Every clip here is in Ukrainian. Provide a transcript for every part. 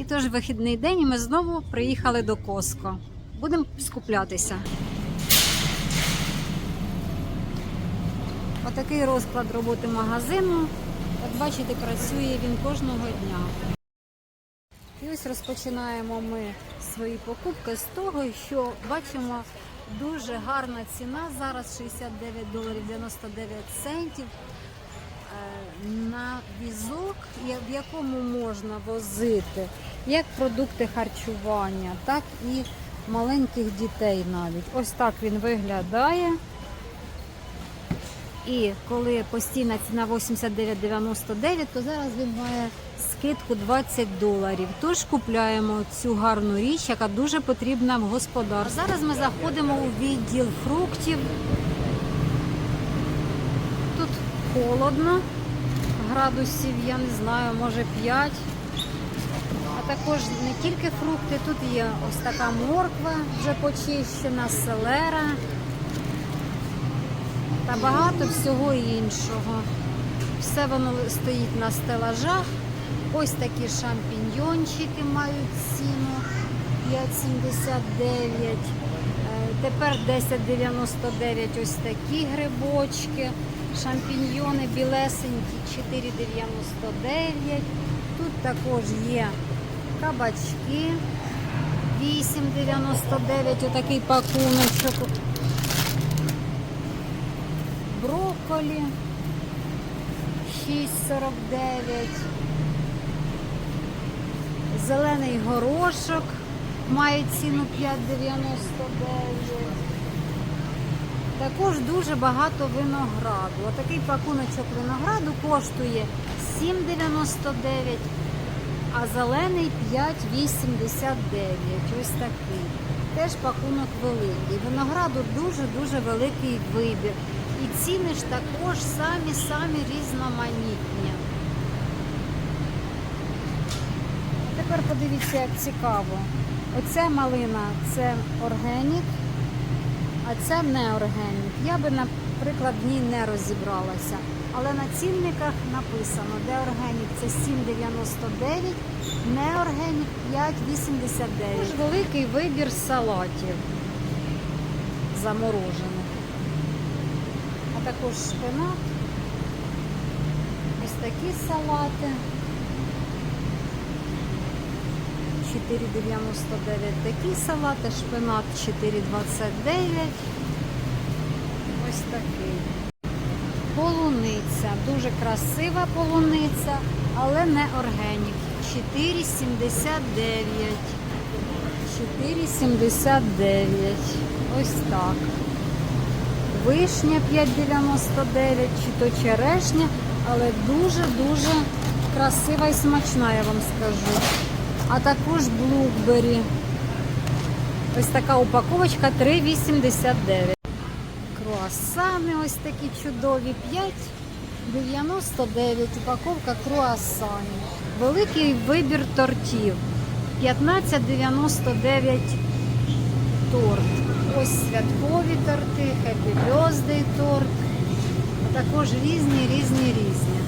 І тож вихідний день і ми знову приїхали до Коско. Будемо скуплятися. Отакий розклад роботи магазину. Як бачите, працює він кожного дня. І ось розпочинаємо ми свої покупки з того, що бачимо дуже гарна ціна. Зараз 69 доларів 99 центів на візок, в якому можна возити як продукти харчування, так і маленьких дітей навіть. Ось так він виглядає. І коли постійна ціна 89,99, то зараз він має скидку 20 доларів. Тож купляємо цю гарну річ, яка дуже потрібна в господарстві. Зараз ми заходимо у відділ фруктів. Холодно, градусів, я не знаю, може 5. А також не тільки фрукти, тут є ось така морква вже почищена, селера та багато всього іншого. Все воно стоїть на стелажах. Ось такі шампіньйончики мають ціну 5,79. Е, Тепер 10,99 ось такі грибочки. Шампіньйони білесенькі 4,99. Тут також є кабачки 8,99. Отакий пакуночок. Брокколі 6,49. Зелений горошок має ціну 5,99. Також дуже багато винограду. Отакий пакуночок винограду коштує 7,99, а зелений 5,89. Ось такий. Теж пакунок великий. Винограду дуже-дуже великий вибір. І ціни ж також самі-самі різноманітні. Тепер подивіться, як цікаво. Оця малина це органік, а це не органік. Я би, наприклад, в ній не розібралася. Але на цінниках написано, де органік це 7,99, не органік 5,89. Дуже великий вибір салатів заморожених. А також шпинат. Ось такі салати. 4,99 такі салати, шпинат 4,29. Ось такий. Полуниця. Дуже красива полуниця, але не органік. 4,79. 4,79. Ось так. Вишня 5,99 чи то черешня, але дуже-дуже красива і смачна, я вам скажу. А також блукбері. Ось така упаковочка 3,89. Круасани ось такі чудові. 5,99 упаковка круасанів. Великий вибір тортів. 15,99 торт. Ось святкові торти, Happy Birthday торт. А також різні, різні, різні.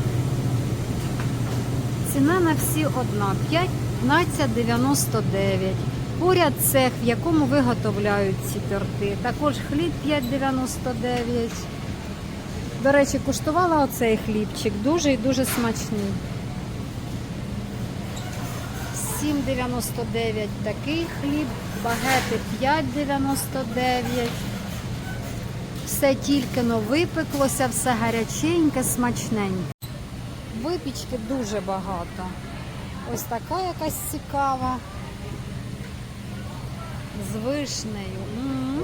Ціна на всі одна 15,99. Поряд цех, в якому виготовляють ці торти. Також хліб 5,99. До речі, куштувала оцей хлібчик. Дуже і дуже смачний. 7,99 такий хліб, багети 5,99. Все тільки но випеклося, все гаряченьке, смачненьке. Випічки дуже багато. Ось така якась цікава. З вишнею. М.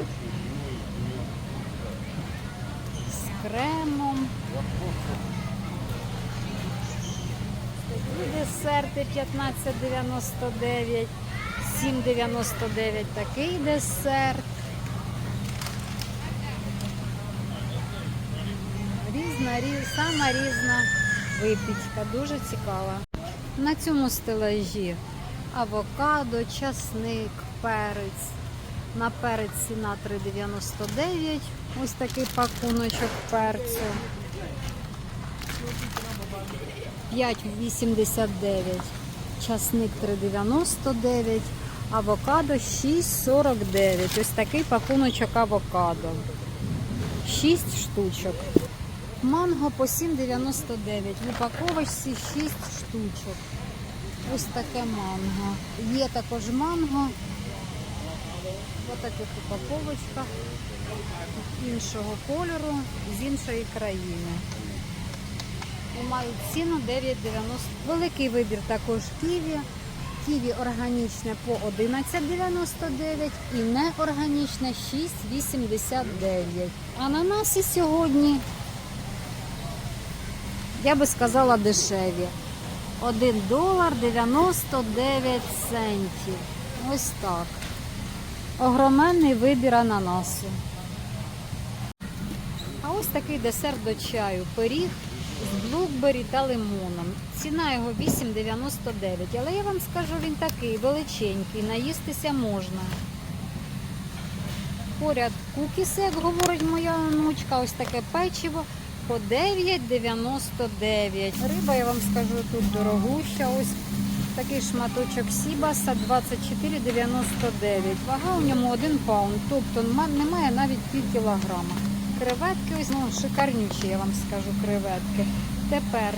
З кремом. Такі десерти 15,99, 7,99 такий десерт. Різна, різ, сама різна випічка, дуже цікава. На цьому стелажі авокадо, часник, перець. На перець ціна 3,99. Ось такий пакуночок перцю. 5,89. часник 3,99, авокадо 6,49. Ось такий пакуночок авокадо. 6 штучок. Манго по 7,99. В упаковочці 6 штучок. Ось таке манго. Є також манго. Ось таких упаковочках іншого кольору з іншої країни. І мають ціну 9,90. Великий вибір також ківі. Ківі органічне по 11,99 і неорганічне 6,89. Ананаси сьогодні, я би сказала, дешеві. 1 долар 99 центів. Ось так. Огроменний вибір ананасу. А ось такий десерт до чаю. Пиріг з блукбері та лимоном. Ціна його 8,99. Але я вам скажу, він такий величенький, наїстися можна. Поряд кукіси, як говорить моя внучка, ось таке печиво по 9,99. Риба, я вам скажу, тут дорогуща. Ось такий шматочок сібаса 24,99. Вага у ньому 1 паунд, тобто немає навіть пів кілограма. Креветки, ось ну, шикарнючі, я вам скажу, креветки. Тепер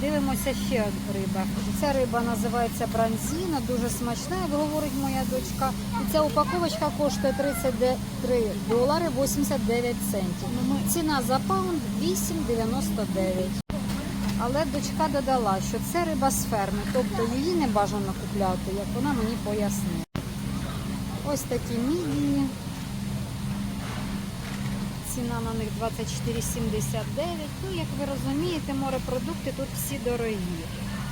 дивимося ще риба. Ця риба називається бранзіна, дуже смачна, як говорить моя дочка. І ця упаковочка коштує 33 долари 89 центів. Ціна за паунд 8,99. Але дочка додала, що це риба з ферми, тобто її не бажано купляти, як вона мені пояснила. Ось такі мідії. Ціна на них 24,79. Ну, як ви розумієте, морепродукти тут всі дорогі.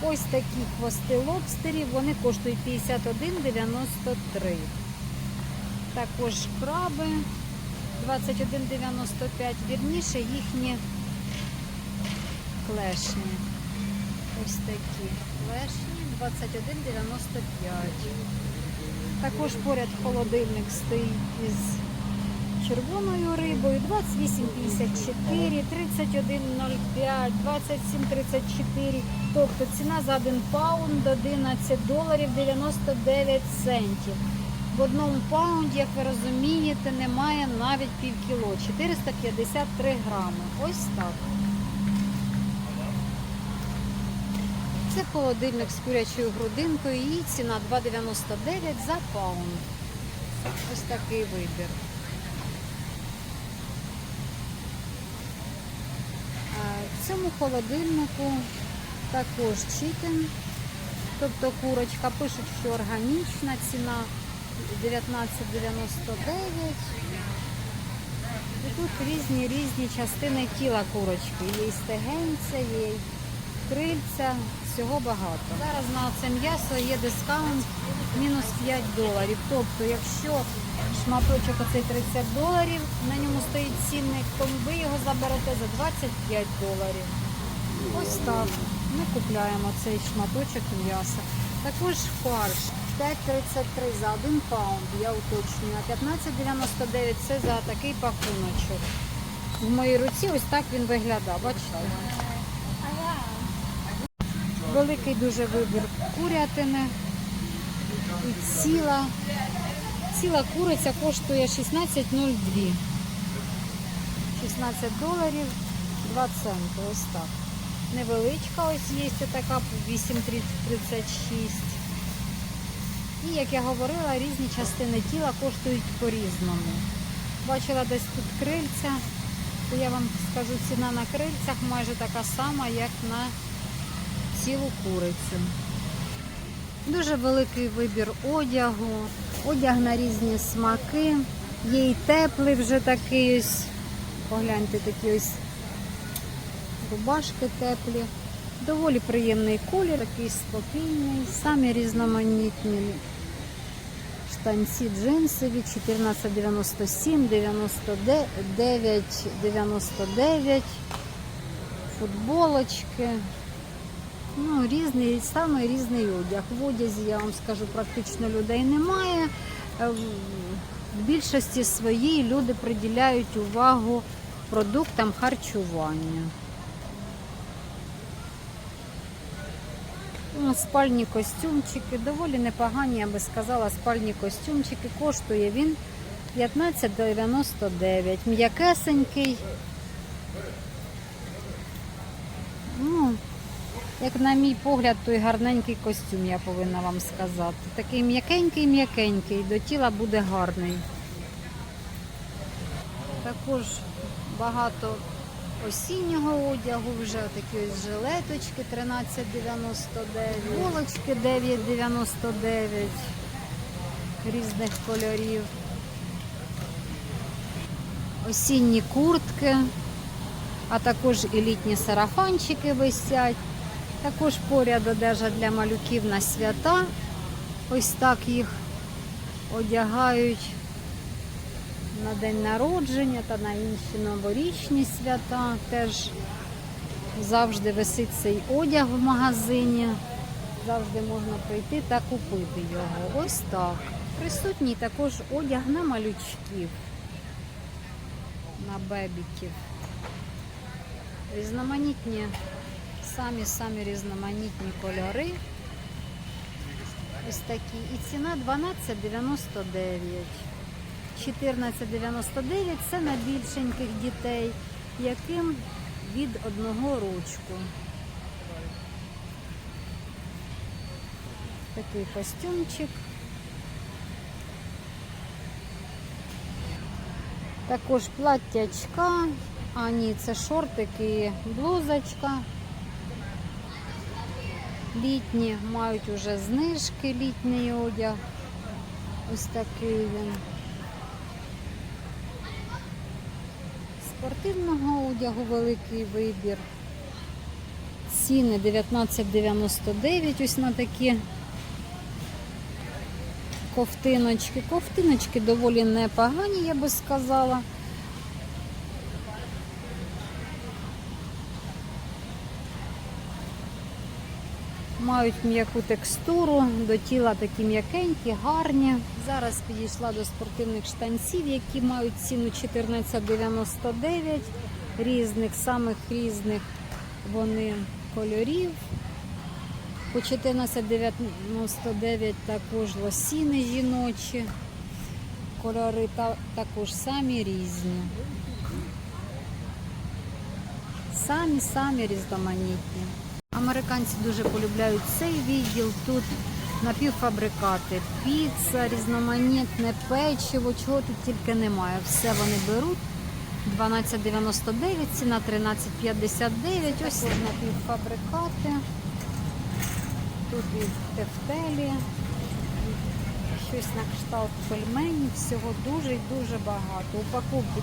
Ось такі хвости лобстерів, вони коштують 51,93. Також краби 21,95. Вірніше їхні клешні. Ось такі клешні 21,95. Також поряд холодильник стоїть із червоною рибою 28,54, 31,05, 27,34. Тобто ціна за 1 паунд 11 доларів 99 центів. В одному паунді, як ви розумієте, немає навіть пів кіло, 453 грами. Ось так. Це холодильник з курячою грудинкою. Її ціна 2,99 за паунд. Ось такий вибір. А В цьому холодильнику також чикен, тобто курочка. Пишуть, що органічна ціна 19,99. І тут різні різні частини тіла курочки. Є і стегенця, є крильця, всього багато. Зараз на це м'ясо є дискаунт мінус 5 доларів. Тобто, якщо шматочок оцей 30 доларів, на ньому стоїть цінник, то ви його заберете за 25 доларів. Ось так. Ми купляємо цей шматочок м'яса. Також фарш 5,33 за 1 паунд, я уточнюю, а 15,99 це за такий пакуночок. В моїй руці ось так він виглядав. Бачите? Великий дуже вибір курятини. І ціла, ціла куриця коштує 16,02. 16 доларів 2 центи. Ось так. Невеличка ось є така 8,36. І, як я говорила, різні частини тіла коштують по-різному. Бачила десь тут крильця, я вам скажу, ціна на крильцях майже така сама, як на цілу курицю. Дуже великий вибір одягу, одяг на різні смаки. Є і теплий вже такий ось. Погляньте, такі ось рубашки теплі. Доволі приємний колір, такий спокійний, самі різноманітні штанці джинсові 14,97, 99, 99, футболочки. Ну, різний, саме різний одяг. В одязі, я вам скажу, практично людей немає. Е, в- більшості своїй люди приділяють увагу продуктам харчування. Спальні костюмчики, доволі непогані, я би сказала, спальні костюмчики. Коштує він 15,99. М'якесенький. Ну, як на мій погляд, той гарненький костюм, я повинна вам сказати. Такий м'якенький-м'якенький, до тіла буде гарний. Також багато осіннього одягу, вже такі ось жилеточки 13,99, булочки 9,99 різних кольорів. Осінні куртки, а також і літні сарафанчики висять. Також поряд одежа для малюків на свята. Ось так їх одягають на день народження та на інші новорічні свята. Теж завжди висить цей одяг в магазині. Завжди можна прийти та купити його. Ось так. Присутній також одяг на малючків, на бебіків. Різноманітні, самі-самі різноманітні кольори. Ось такі. І ціна 12,99. 14,99 це на більшеньких дітей, яким від одного рочку. Такий костюмчик. Також платтячка. А ні, це шортики, блузочка. Літні мають уже знижки, літній одяг. Ось такий він. Спортивного одягу великий вибір. Ціни 19,99 ось на такі ковтиночки. Ковтиночки доволі непогані, я би сказала. Мають м'яку текстуру, до тіла такі м'якенькі, гарні. Зараз підійшла до спортивних штанців, які мають ціну 14,99 різних, самих різних вони кольорів. По 14,99 також лосіни жіночі. Кольори також самі різні. Самі-самі різноманітні. Американці дуже полюбляють цей відділ. Тут напівфабрикати, піца, різноманітне печиво, чого тут тільки немає. Все вони беруть. 12,99, ціна 13,59. Ось напівфабрикати. Тут і тефтелі, щось на кшталт пельменів. Всього дуже і дуже багато. Упаковки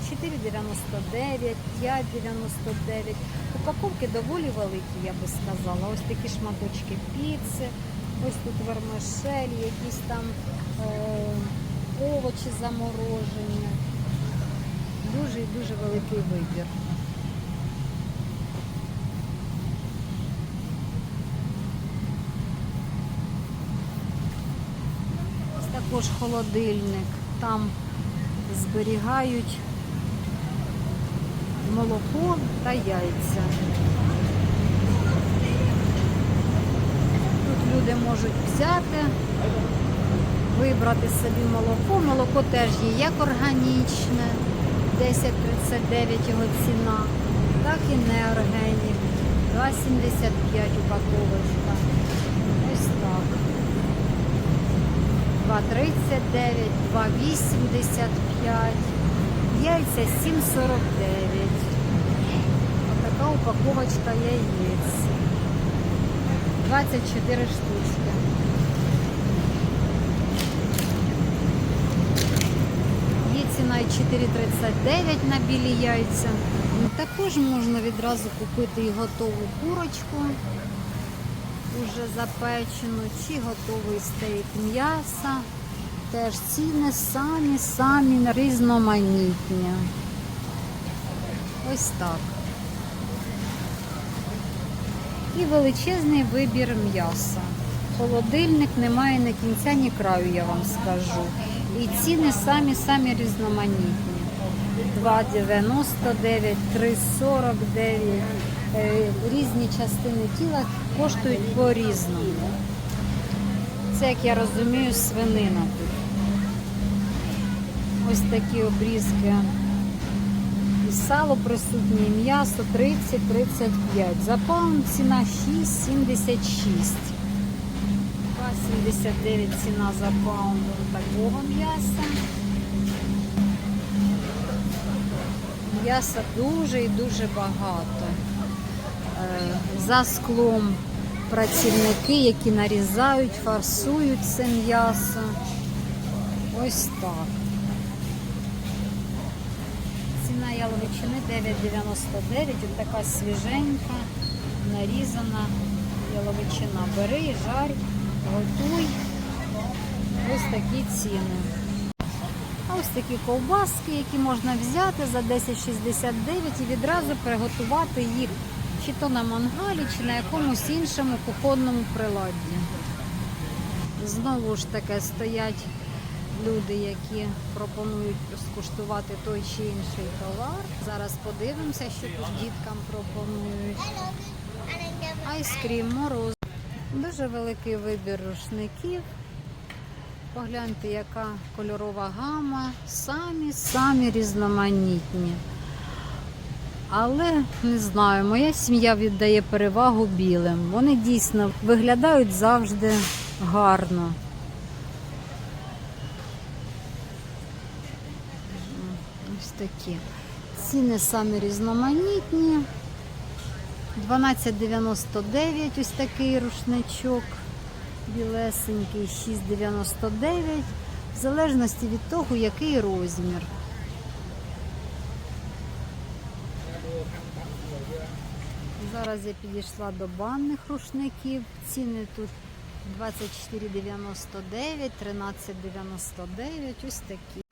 4,99, 5,99. Упаковки доволі великі, я би сказала. Ось такі шматочки піци, ось тут вермишелі, якісь там е, овочі заморожені. Дуже і дуже великий вибір. Ось також холодильник. Там зберігають молоко та яйця. Тут люди можуть взяти, вибрати собі молоко. Молоко теж є як органічне, 10,39 його ціна, так і неорганік. 2,75 упаковочка. Ось так. 2,39, 2,85. Яйця 7,49. Упаковочка яєць. 24 штучки. Є ціна і 4,39 на білі яйця. Також можна відразу купити і готову курочку, уже запечену, чи готовий стейк м'яса. Теж ціни самі-самі різноманітні. Ось так. І величезний вибір м'яса. Холодильник немає ні кінця, ні краю, я вам скажу. І ціни самі-самі різноманітні. 2,99, 3,49. е, різні частини тіла коштують по-різному. Це, як я розумію, свинина тут. Ось такі обрізки. Сало присутнє, м'ясо 30-35. За паунд ціна 6,76. 2,79 ціна за паунд такого м'яса. М'яса дуже і дуже багато. Е, За склом працівники, які нарізають, фарсують це м'ясо. Ось так. Ціна 9,99. Ось така свіженька, нарізана яловичина. Бери, жарь, готуй. Ось такі ціни. А ось такі ковбаски, які можна взяти за 10,69 і відразу приготувати їх чи то на мангалі, чи на якомусь іншому кухонному приладді. Знову ж таки стоять люди, які пропонують скуштувати той чи інший товар. Зараз подивимося, що тут діткам пропонують. Айскрім, мороз. Дуже великий вибір рушників. Погляньте, яка кольорова гама. Самі самі різноманітні. Але не знаю, моя сім'я віддає перевагу білим. Вони дійсно виглядають завжди гарно. Ось такі. Ціни самі різноманітні. 12,99 ось такий рушничок. Білесенький 6,99. В залежності від того, який розмір. Зараз я підійшла до банних рушників. Ціни тут 24,99, 13,99. Ось такі.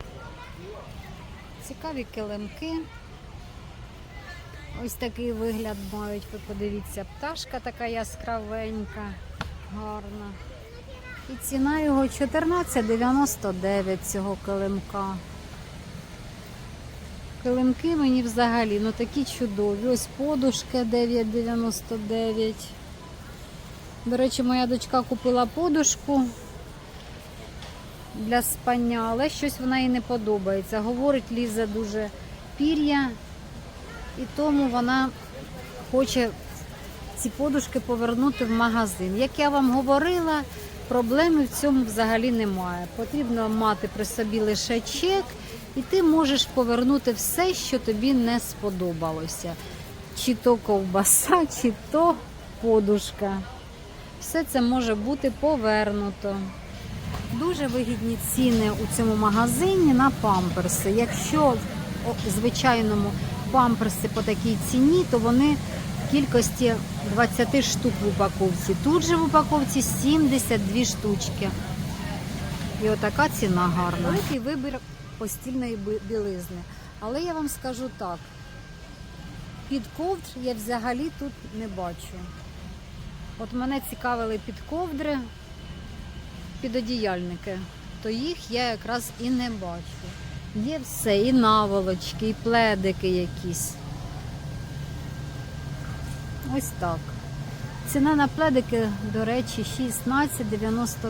Цікаві килимки. Ось такий вигляд мають. Ви подивіться, пташка така яскравенька, гарна. І ціна його 14,99 цього килимка. Килимки мені взагалі ну такі чудові. Ось подушка 9,99. До речі, моя дочка купила подушку для спання, але щось вона їй не подобається. Говорить, лізе дуже пір'я, і тому вона хоче ці подушки повернути в магазин. Як я вам говорила, проблеми в цьому взагалі немає. Потрібно мати при собі лише чек, і ти можеш повернути все, що тобі не сподобалося. Чи то ковбаса, чи то подушка. Все це може бути повернуто. Дуже вигідні ціни у цьому магазині на памперси. Якщо в звичайному памперси по такій ціні, то вони в кількості 20 штук в упаковці. Тут же в упаковці 72 штучки. І отака ціна гарна. Великий вибір постільної білизни. Але я вам скажу так: під ковдр я взагалі тут не бачу. От мене цікавили під ковдри, підодіяльники, то їх я якраз і не бачу. Є все, і наволочки, і пледики якісь. Ось так. Ціна на пледики, до речі, 16,99.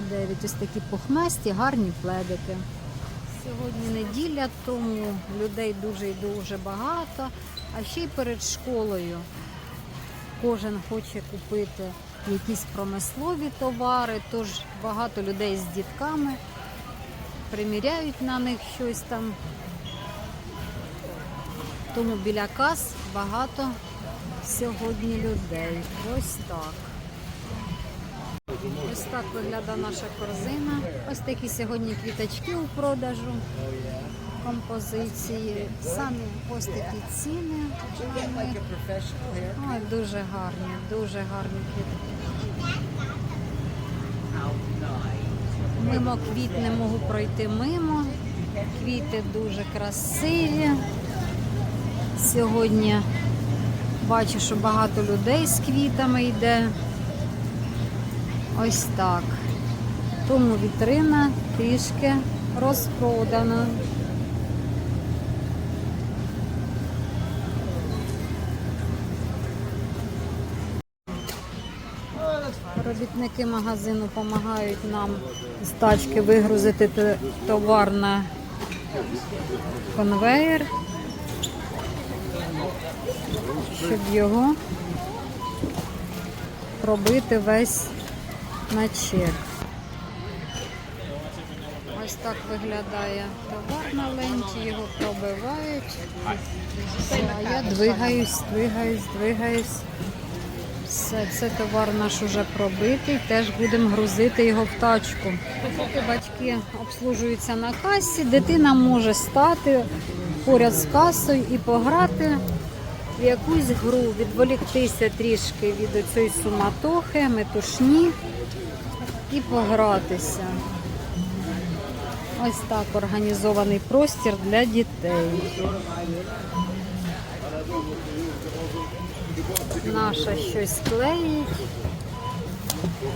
Ось такі пухнасті, гарні пледики. Сьогодні неділя, тому людей дуже і дуже багато. А ще й перед школою кожен хоче купити якісь промислові товари, тож багато людей з дітками приміряють на них щось там. Тому біля кас багато сьогодні людей. Ось так. Ось так виглядає наша корзина. Ось такі сьогодні квіточки у продажу. Композиції. Самі ось такі ціни. Ой, дуже гарні, дуже гарні квітки. Мимо квіт не можу пройти мимо. Квіти дуже красиві. Сьогодні бачу, що багато людей з квітами йде. Ось так. Тому вітрина трішки розпродана. Робітники магазину допомагають нам з тачки вигрузити товар на конвейер, щоб його пробити весь на чек. Ось так виглядає товар на ленті, його пробивають. А я двигаюсь, двигаюсь, двигаюсь. Все, це товар наш уже пробитий, теж будемо грузити його в тачку. Поки батьки обслужуються на касі, дитина може стати поряд з касою і пограти в якусь гру, відволіктися трішки від цієї суматохи, метушні і погратися. Ось так організований простір для дітей. Наша щось клеїть.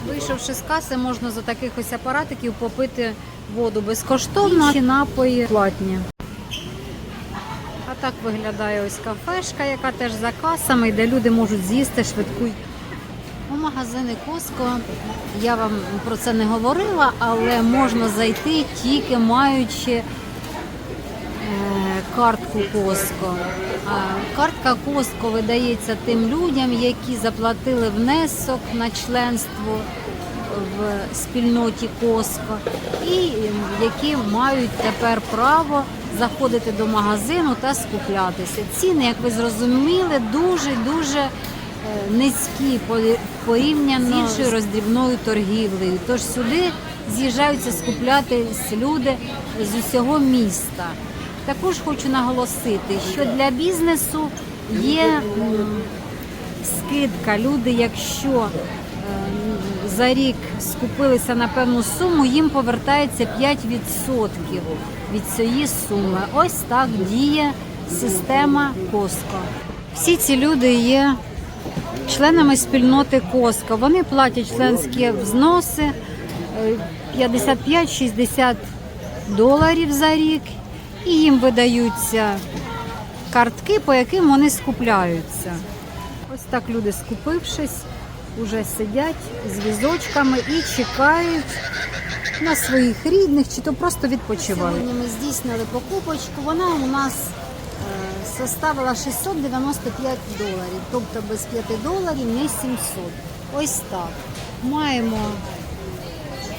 Вийшовши з каси, можна за таких ось апаратиків попити воду безкоштовно, чи напої платні. А так виглядає ось кафешка, яка теж за касами, де люди можуть з'їсти швидку. У магазини Коско я вам про це не говорила, але можна зайти тільки маючи картку Коско. Картка Коско видається тим людям, які заплатили внесок на членство в спільноті Коско і які мають тепер право заходити до магазину та скуплятися. Ціни, як ви зрозуміли, дуже дуже е, низькі порі- порівняно з іншою роздрібною торгівлею. Тож сюди з'їжджаються скуплятись люди з усього міста. Також хочу наголосити, що для бізнесу є скидка. Люди, якщо е, за рік скупилися на певну суму, їм повертається 5% від цієї суми. Ось так діє система Коско. Всі ці люди є членами спільноти Коско. Вони платять членські взноси е, 55-60 доларів за рік, і їм видаються картки, по яким вони скупляються. Ось так люди, скупившись, уже сидять з візочками і чекають на своїх рідних, чи то просто відпочивають. Сьогодні ми здійснили покупочку. Вона у нас е, составила 695 доларів, тобто без 5 доларів не 700. Ось так. Маємо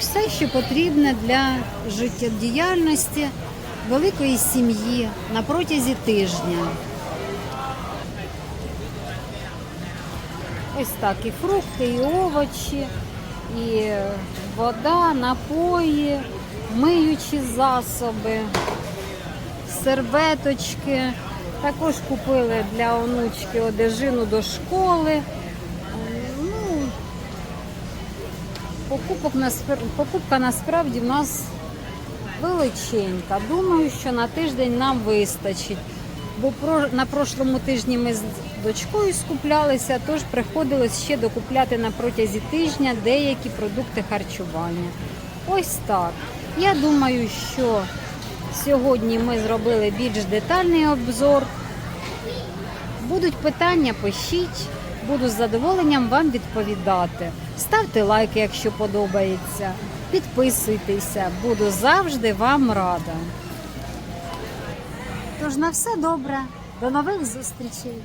все, що потрібне для життєдіяльності великої сім'ї на протязі тижня. Ось так і фрукти, і овочі, і вода, напої, миючі засоби, серветочки. Також купили для онучки одежину до школи. Ну, покупок покупка насправді в нас величенька. Думаю, що на тиждень нам вистачить. Бо на прошлому тижні ми з дочкою скуплялися, тож приходилось ще докупляти на протязі тижня деякі продукти харчування. Ось так. Я думаю, що сьогодні ми зробили більш детальний обзор. Будуть питання, пишіть, буду з задоволенням вам відповідати. Ставте лайки, якщо подобається. Підписуйтеся, буду завжди вам рада. Тож на все добре, до нових зустрічей!